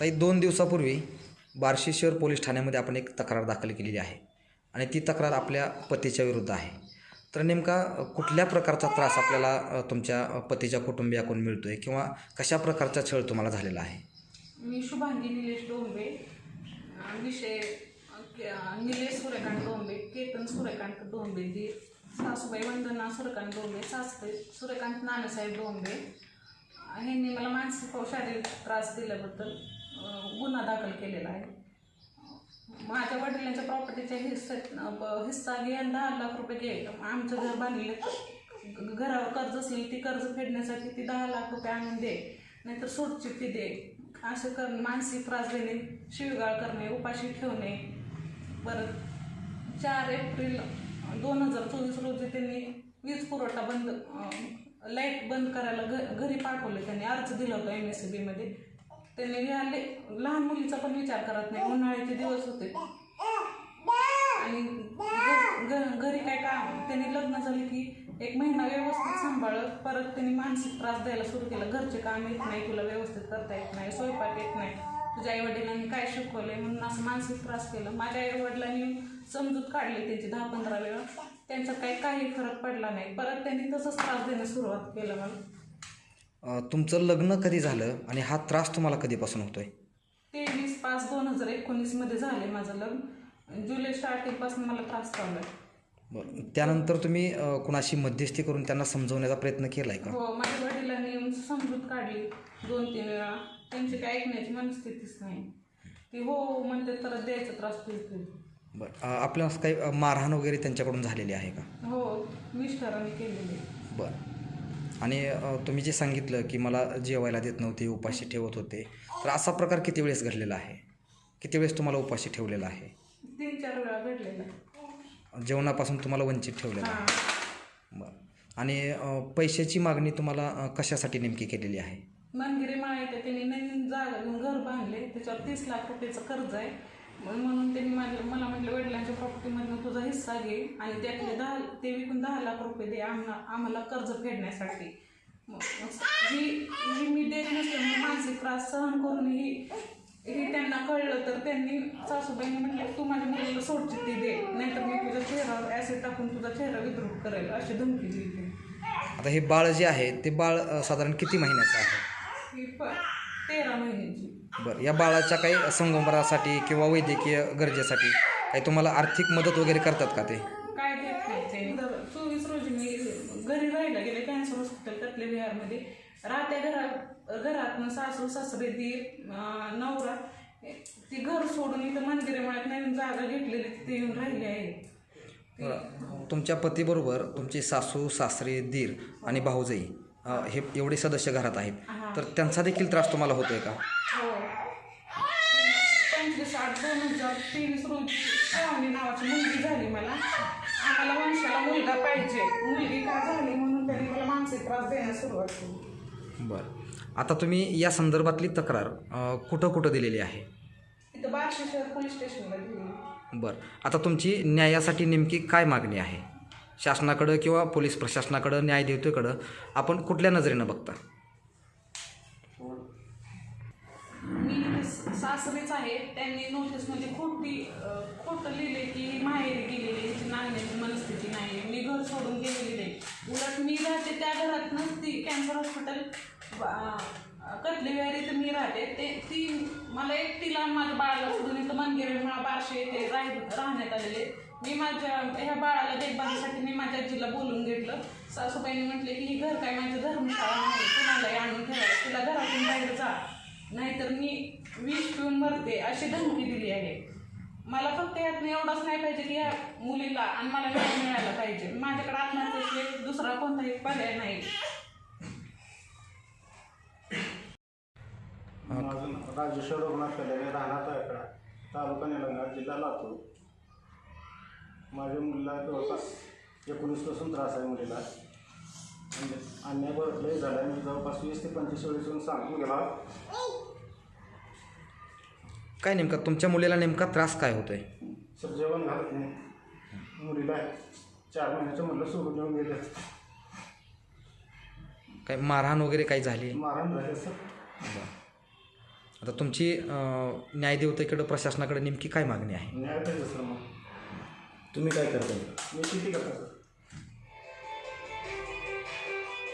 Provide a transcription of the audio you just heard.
ताई दोन दिवसापूर्वी बार्शी शहर पोलीस ठाण्यामध्ये आपण एक तक्रार दाखल केलेली आहे आणि ती तक्रार आपल्या पतीच्या विरुद्ध आहे. तर नेमका कुठल्या प्रकारचा त्रास आपल्याला तुमच्या पतीच्या कुटुंबियाकडून मिळतो आहे किंवा कशा प्रकारचा छळ तुम्हाला झालेला आहे? मी शुभांगी निलेश डोंबे विषय निलेश सूर्यकांत डोंबे केतन सूर्यकांत डोंबे दी सासूबाई वंदना सूर्यकांत डोंबे सासूबाई सूर्यकांत नानासाहेब डोंबे अं, ह्यांनी मला मानसिक व शारीरिक त्रास दिल्याबद्दल गुन्हा दाखल केलेला आहे. माझ्या वडिलांच्या प्रॉपर्टीच्या हिस्सा हिस्सा घे दहा लाख रुपये घे. आमचं घर बांधलेलं घरावर कर्ज असेल ती कर्ज फेडण्यासाठी ती दहा लाख रुपये आणून दे. नाहीतर सोडचिठ्ठी दे. असं करणे मानसिक त्रास देणे शिवगाळ करणे उपाशी ठेवणे. परत चार एप्रिल दोन हजार चोवीस रोजी त्यांनी वीज पुरवठा बंद लाइट बंद करायला घ घरी पाठवले. त्यांनी अर्ज दिला होता एम एस सी बीमध्ये त्यांनी आले लहान मुलीचा पण विचार करत नाही उन्हाळ्याचे दिवस होते. आणि घरी काय काम त्यांनी लग्न झाले की एक महिना व्यवस्थित सांभाळत परत त्यांनी मानसिक त्रास द्यायला सुरू केला. घरचे काम येत नाही तुला व्यवस्थित करता येत नाही स्वयंपाक येत नाही. तुझ्या आईवडिलांनी काय शिकवलंय म्हणून असं मानसिक त्रास केला. माझ्या आईवडिलांनी समजूत काढली त्यांची दहा पंधरा वेळा. त्यांचा काही काही फरक पडला नाही. परत त्यांनी तसंच त्रास देण्यास सुरुवात केलं मला. तुमचं लग्न कधी झालं आणि हा त्रास तुम्हाला कधीपासून होतो आहे तेवीस पाच दोन हजार एकोणीसमध्ये झाले माझं लग्न. जुलै स्टार्टिंगपासून मला त्रास बरं त्यानंतर तुम्ही अ, कुणाशी मध्यस्थी करून त्यांना समजवण्याचा प्रयत्न केला आहे का? हो माझ्या वडिलांनी समजूत काढली दोन तीन वेळा. त्यांची काही ऐकण्याची मनस्थितीच नाही. ती हो म्हणते तर द्यायचा त्रास देते बरं अ, आपल्याला काही अ, मारहाण वगैरे त्यांच्याकडून झालेली आहे का? हो मिस्टरांनी केलेली बरं. आणि तुम्ही जे सांगितलं की मला जेवायला देत नव्हते उपाशी ठेवत होते तर असा प्रकार किती वेळेस घडलेला आहे? किती वेळेस तुम्हाला उपाशी ठेवलेला आहे? तीन चार वेळा घडलेला. जेवणापासून तुम्हाला वंचित ठेवलेलं आहे? बरं. आणि पैशाची मागणी तुम्हाला कशासाठी नेमकी केलेली आहे? मनगिरी माळ्याच्या त्यांनी नवीन जागा घेऊन घर बांधले त्याच्यावर तीस लाख रुपयाचं कर्ज आहे. म्हणून त्यांनी माझ्या मला म्हटलं वडिलांच्या प्रॉपर्टीमधनं तुझा हिस्सा घे आणि त्यातले दहा ते विकून दहा लाख रुपये दे आम्हाला आम्हाला कर्ज फेडण्यासाठी. मग ही ही मी देत नसल्यामुळे मानसिक त्रास सहन करून ही हे त्यांना कळलं तर त्यांनी सासूबाईंनी म्हटलं तू माझ्या मुलीला सोडचिठ्ठी दे. नाहीतर मी तुझ्या चेहऱ्यावर ॲसिड टाकून तुझा चेहरा विद्रूप करेल अशी धमकी दिली. आता हे बाळ जे आहे ते बाळ साधारण किती महिन्याचं आहे? ही प तेरा महिन्याची. बरं या बाळाच्या काही संगोपनासाठी किंवा वैद्यकीय गरजेसाठी काही तुम्हाला आर्थिक मदत वगैरे करतात का ते? काय देत नाही ते तर चोवीस रोजी मी घरी राहायला गेले कॅन्सर हॉस्पिटल कटले बिहारमध्ये. राहत्या घरात घरातनं सासू सासरे दीर अं, नवरा ती घर सोडून इथं नवीन जागा घेतलेली तिथे येऊन राहिली आहे. तुमच्या पतीबरोबर तुमचे सासू सासरे दीर आणि भाऊजाई हे एवढे सदस्य घरात आहेत. तर त्यांचा देखील त्रास तुम्हाला होतोय का? हो. पंचवीस आठ दोन हजार तेवीस रोजी श्रावणी नावाची मुलगी झाली मला. आम्हाला वंशाला मुलगा पाहिजे. मुलगी का झाली म्हणून त्यांनी मला मानसिक त्रास देण्यास सुरुवात केली. बरं. आता तुम्ही या संदर्भातली तक्रार कुठं कुठं दिलेली आहे? तिथं बार्शी शहर पोलीस स्टेशनला दिली. बरं. आता तुमची न्यायासाठी नेमकी काय मागणी आहे? शासनाकडं किंवा पोलीस प्रशासनाकडं न्यायदेवतेकडं आपण कुठल्या नजरेनं बघता? मी स- सासरेच आहे. त्यांनी नोटीसमध्ये खोटी खोटं लिहिले की माहेरी गेलेली हिची नांगण्याची मनस्थिती नाही मी घर सोडून गेलेली नाही उलट मी राहते त्या घरातनंच ती कॅन्सर हॉस्पिटल कटली विहार इथं मी राहते. ते ती मला एकटीला आणि माझ्या बाळाला सोडून इथं मनगिरे मला बारशे येथे राह राहण्यात आलेले. मी माझ्या ह्या बाळाला देखभालीसाठी मी माझ्या आजीला बोलून घेतलं. सासूबाईंनी म्हटले की ही घर काय माझी धर्मशाळा नाही कुणालाही आणून ठेवायला तुला घरातून बाहेर जा. नाहीतर मी विष पिऊन मरते अशी धमकी दिली आहे. मला फक्त यातनं एवढंच नाही पाहिजे की या मुलीला आणि मला न्याय मिळायला पाहिजे. माझ्याकडे आत्महत्येशिवाय दुसरा कोणताही पर्याय नाही. माझं राजेश्वर रघुनाथ राहणार तालुका निलंगा जिल्हा लातूर. माझ्या मुलीला जवळपास एकोणीसपासून त्रास आहे मुलीला. म्हणजे अन्याय लय झाला आहे मी जवळपास वीस ते पंचवीस वेळेसून सांगून गेला काय नेमका तुमच्या मुलीला नेमका त्रास काय होतोय? सर जेवण घालत नाही. मुलीला चार महिन्याचं म्हटलं सोडून येऊन गेले. काय मारहाण वगैरे काही झाली? मारहाण झाले सर. आता तुमची अं, न्यायदेवतेकडं प्रशासनाकडे नेमकी काय मागणी आहे? न्याय पाहिजे सर मग तुम्ही काय करताय मी शेती करतो सर